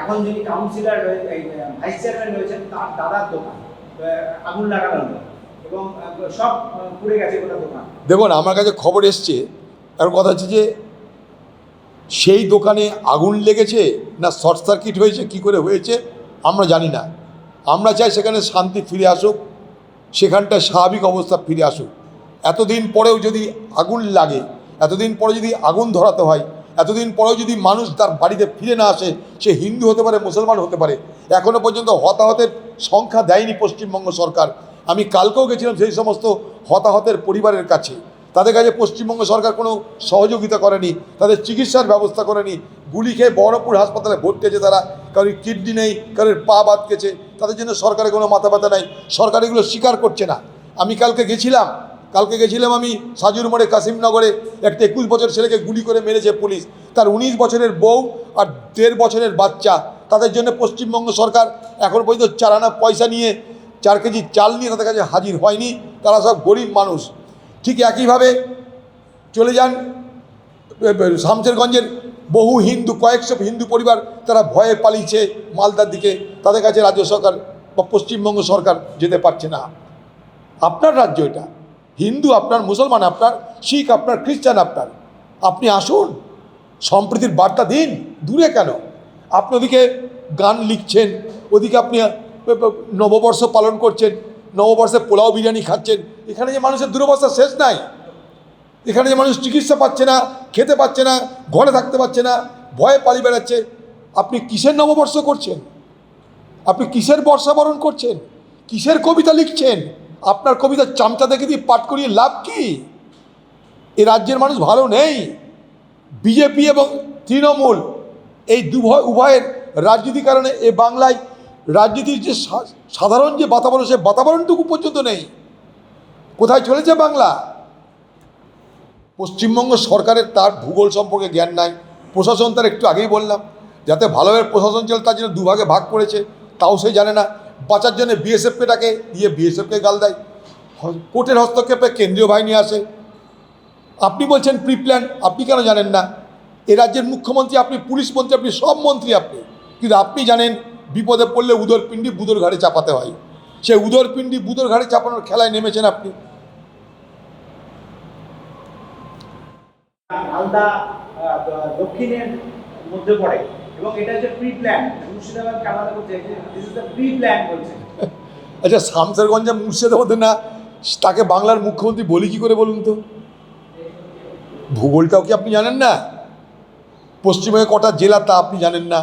এখন যিনি councillor vice chairman রয়েছেন, তার দাদার দোকান আগুন লাগানো এবং সব পুড়ে গেছে গোটা দোকান। দেখুন, আমার কাছে খবর এসছে আর কথা হচ্ছে যে, সেই দোকানে আগুন লেগেছে না শর্ট সার্কিট হয়েছে, কি করে হয়েছে, আমরা জানি না। আমরা চাই সেখানে শান্তি ফিরে আসুক সেখানটায় স্বাভাবিক অবস্থা ফিরে আসুক। এতদিন পরেও যদি আগুন লাগে, এতদিন পরে যদি আগুন ধরাতে হয় এতদিন পরেও যদি মানুষ তার বাড়িতে ফিরে না আসে, সে হিন্দু হতে পারে, মুসলমান হতে পারে এখনও পর্যন্ত হতাহতের সংখ্যা দেয়নি পশ্চিমবঙ্গ সরকার। আমি কালকেও গেছিলাম সেই সমস্ত হতাহতের পরিবারের কাছে। তাদের কাছে পশ্চিমবঙ্গ সরকার কোনো সহযোগিতা করেনি, তাদের চিকিৎসার ব্যবস্থা করেনি। গুলি খেয়ে বহরমপুর হাসপাতালে ভর্তি আছে তারা। কারোর কিডনি নেই, কারোর পা বাদ গেছে তাদের জন্য সরকারের কোনো মাথা ব্যথা নাই। সরকার এগুলো স্বীকার করছে না। আমি কালকে গেছিলাম কালকে গেছিলাম আমি সাজুর মোড়ে কাশিমনগরে একটা একুশ বছর ছেলেকে গুলি করে মেরেছে পুলিশ। তার উনিশ বছরের বউ আর দেড় বছরের বাচ্চা। তাদের জন্য পশ্চিমবঙ্গ সরকার এখন পর্যন্ত চারানা পয়সা নিয়ে চার কেজি চাল নিয়ে তাদের কাছে হাজির হয়নি। তারা সব গরিব মানুষ। ঠিক একইভাবে চলে যান শামশেরগঞ্জের বহু হিন্দু, কয়েকশো হিন্দু পরিবার তারা ভয়ে পালিয়েছে মালদার দিকে। তাদের কাছে রাজ্য সরকার বা পশ্চিমবঙ্গ সরকার যেতে পারছে না। আপনার রাজ্য এটা। হিন্দু আপনার, মুসলমান আপনার, শিখ আপনার, খ্রিস্টান আপনার। আপনি আসুন, সম্প্রীতির বার্তা দিন, দূরে কেন? আপনি ওদিকে গান লিখছেন, ওদিকে আপনি নববর্ষ পালন করছেন, নববর্ষে পোলাও বিরিয়ানি খাচ্ছেন, এখানে যে মানুষের দুরবস্থা শেষ নাই। এখানে যে মানুষ চিকিৎসা পাচ্ছে না, খেতে পাচ্ছে না, ঘরে থাকতে পারছে না, ভয়ে পালিয়ে বেড়াচ্ছে, আপনি কিসের নববর্ষ করছেন? আপনি কিসের বর্ষাবরণ করছেন? কিসের কবিতা লিখছেন? আপনার কবিতা চামচা দেখে দিয়ে পাঠ করিয়ে লাভ কি? এ রাজ্যের মানুষ ভালো নেই। বিজেপি এবং তৃণমূল এই দুভয়, উভয়ের রাজনীতির কারণে এ বাংলায় রাজনীতির যে সাধারণ যে বাতাবরণ, সে বাতাবরণটুকু পর্যন্ত নেই। কোথায় চলেছে বাংলা? পশ্চিমবঙ্গ সরকারের তার ভূগোল সম্পর্কে জ্ঞান নাই। প্রশাসন তার একটু আগেই বললাম, যাতে ভালোভাবে প্রশাসন চলে, তার জন্য দুভাগে ভাগ করেছে, তাও সে জানে না। বাঁচার জন্য বিএসএফকে ডাকে, দিয়ে বিএসএফকে গাল দেয়। কোর্টের হস্তক্ষেপে কেন্দ্রীয় বাহিনী আসে। আপনি বলছেন প্রি প্ল্যান আপনি কেন জানেন না? এ রাজ্যের মুখ্যমন্ত্রী আপনি, পুলিশ মন্ত্রী আপনি, সব মন্ত্রী আপনি। কিন্তু আপনি জানেন, বিপদে পড়লে উদর পিণ্ডি বুদর ঘাড়ে চাপাতে হয়। সে উদর পিণ্ডি বুদর ঘাড়ে চাপানোর খেলায় নেমেছেন আপনি। দক্ষিণের মধ্যে পড়ে, এবং এটা হচ্ছে প্রি প্ল্যান মুর্শিদাবাদকে আলাদা করছে this is the pre plan বলছে। আচ্ছা শামসারগঞ্জে মুর্শিদাবাদে না তাকে বাংলার মুখ্যমন্ত্রী বলি কি করে বলুন তো? ভূগোলটাও কি আপনি জানেন না? পশ্চিমবঙ্গে কটা জেলা তা আপনি জানেন না?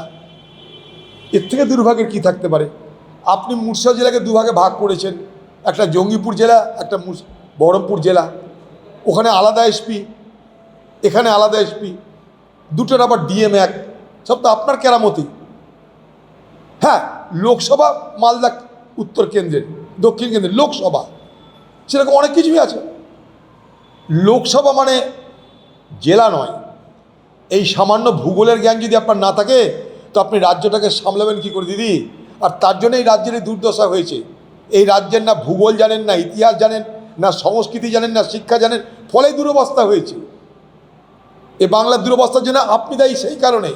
এর থেকে দুর্ভাগ্যের কি থাকতে পারে? আপনি মুর্শিদাবাদ জেলাকে দুভাগে ভাগ করেছেন। একটা জঙ্গিপুর জেলা, একটা বহরমপুর জেলা। ওখানে আলাদা এসপি এখানে আলাদা এসপি দুটোর আবার ডিএম এক। সব তো আপনার কেরামতি। হ্যাঁ লোকসভা মালদা উত্তর কেন্দ্রের, দক্ষিণ কেন্দ্রের লোকসভা, সেরকম অনেক কিছুই আছে। লোকসভা মানে জেলা নয়। এই সামান্য ভূগোলের জ্ঞান যদি আপনার না থাকে, তো আপনি রাজ্যটাকে সামলাবেন কী করে দিদি? আর তার জন্য এই রাজ্যের এই দুর্দশা হয়েছে। এই রাজ্যের না ভূগোল জানেন, না ইতিহাস জানেন, না সংস্কৃতি জানেন, না শিক্ষা জানেন ফলে দুরবস্থা হয়েছে। এ বাংলার দুরবস্থার জন্য আপনি দায়ী সেই কারণেই।